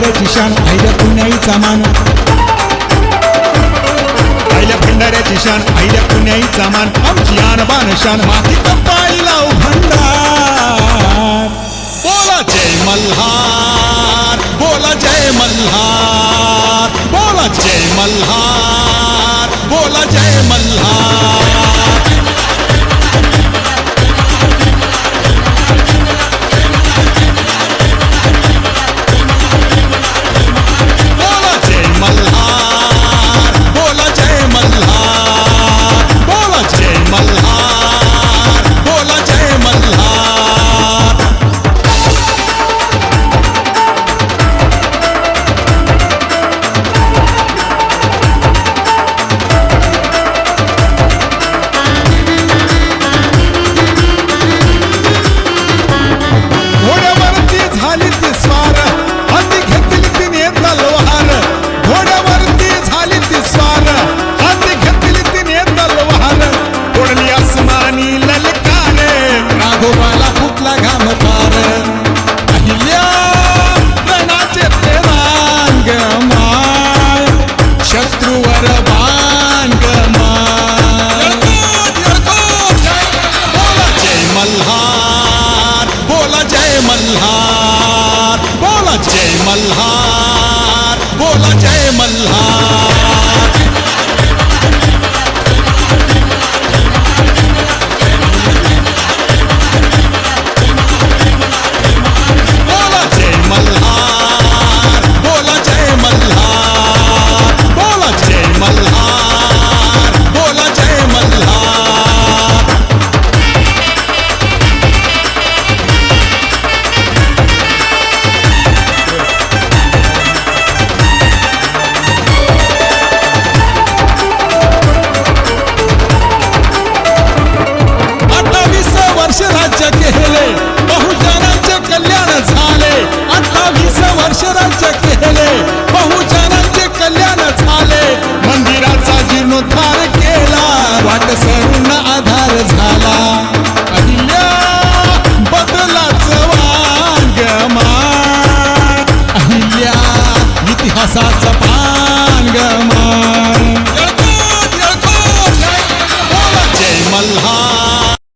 भंडाऱ्याची शान आईल्या पुण्याईचा मान. आईल्या भंडाऱ्याची शान आईल्या पुण्याईचा मान. आमची आन बान शान माती कपाळी लाव भंडार बोला जय मल्हार बोला जय मल्हार बोला जय मल्हार. अजय मल्हार